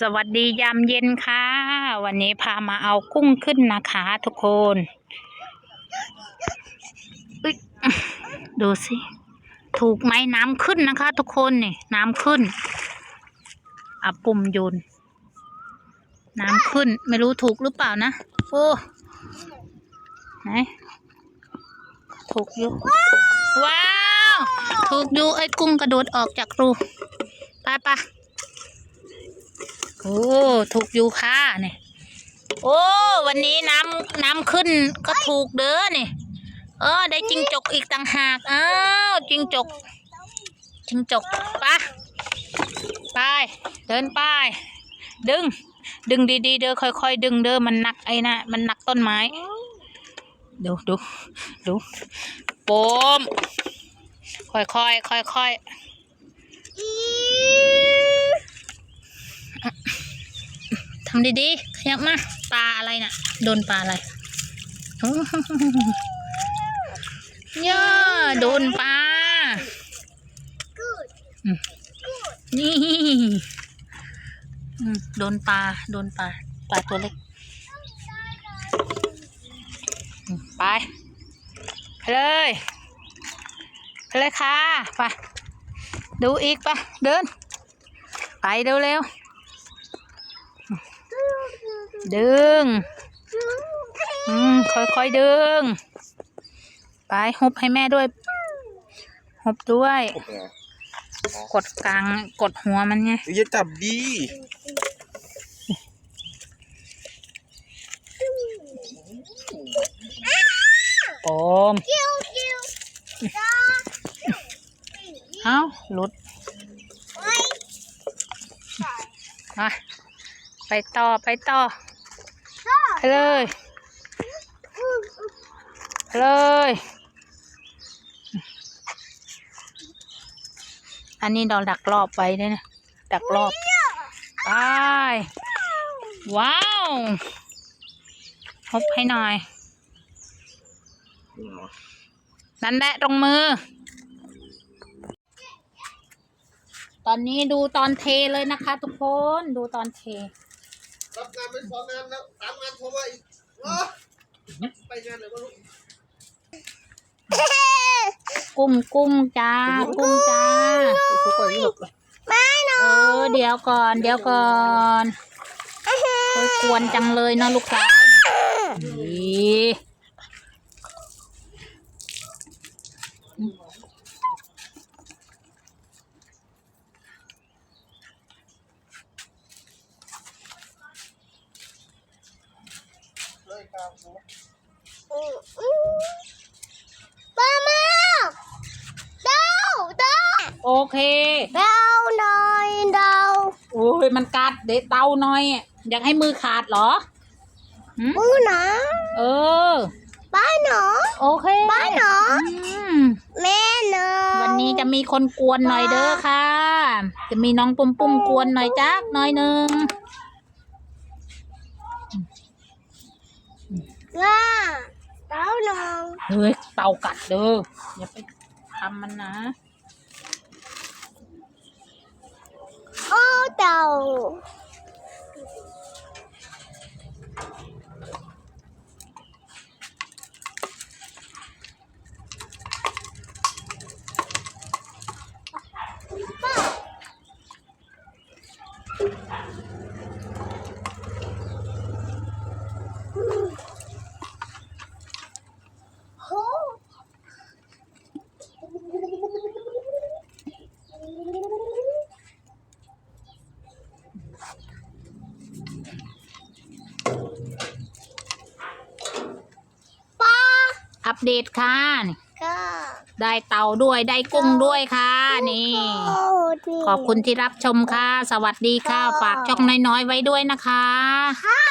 สวัสดียามเย็นค่ะ วันนี้พามาเอากุ้งขึ้นนะคะทุกคนดูสิ ถูกไหมน้ำขึ้นนะคะ ทุกคนนี่น้ำขึ้นอะปุ่มโยนน้ำขึ้นไม่รู้ถูกหรือเปล่านะ โอ้ไหนถูกอยู่ว้าว ถูกอยู่ไอ้กุ้งกระโดดออกจากรู ไปปะ โอ้ถูกอยู่ค่ะเนี่ยโอ้วันนี้น้ำน้ำขึ้นก็ถูกเด้อเนี่ยเออได้จิงจกอีกต่างหากอ้าวจิงจกจิงจกไปะไปเดินไปดึง ดึงดีๆเด้อค่อยๆดึงเด้อมันหนักไอ้นะมันหนักต้นไม้ดูดูดูปมค่อยๆค่อยๆ ทำดีๆขยับมาปลาอะไรน่ะ โดนปลาอะไรโอ้โหย่าโดนปลา นี่ โดนปลา โดนปลา ปลาตัวเล็ก ไป ไปเลย ไปเลยค่ะ ไป ดูอีกไปเดิน ไปเร็วๆ ดึง อืม ค่อยๆดึง ไปฮุบให้แม่ด้วยฮุบด้วย กดกลาง กดหัวมันไงอย่าจับดีโอม เอ้าหลุดมาไปต่อ ไปต่อไป เลยไปเลย อันนี้เราดักรอบไว้ด้วยนะ ดักรอบไปว้าวฮบให้หน่อย นั่นแหละตรงมือ ตอนนี้ดูตอนเทเลยนะคะทุกคน ดูตอนเท รับงานไปสองงานแล้วสามงานโทรมาอีกว้าไปงานไหนวะลูกกุ้งกุ้งจ้ากุ้งจ้าคุก่อนนี่หลบไปเออเดี๋ยวก่อน เดี๋ยวก่อนเฮ้ยกวนจังเลยเนาะลูกสาวนี่ เลยกลางหัวป้ามาเดาเดาโอเค เดาหน่อยเดาโอ้ยมันกัดเดะเตาหน่อย อยากให้มือขาดเหรอหืมมือหนาเออ ป้าหนอ โอเคบ้านเหรอมแม่หนอวันนี้จะมีคนกวนหน่อยเด้อค่ะ จะมีน้องปุ้มปุ้มกวนหน่อยจักหน่อยหนึ่ง ว่าเดาหนอเฮ้ยเตากัดเด้อ อย่าไปทำมันนะ โอ้เดา โอ้ ป้า อั ปเดตค่ะนี่ก็ได้เตาด้วยได้กุ้งด้วยค่ะ นี่ ขอบคุณที่รับชมค่ะ สวัสดีค่ะ ฝากช่องน้อยๆไว้ด้วยนะคะค่ะ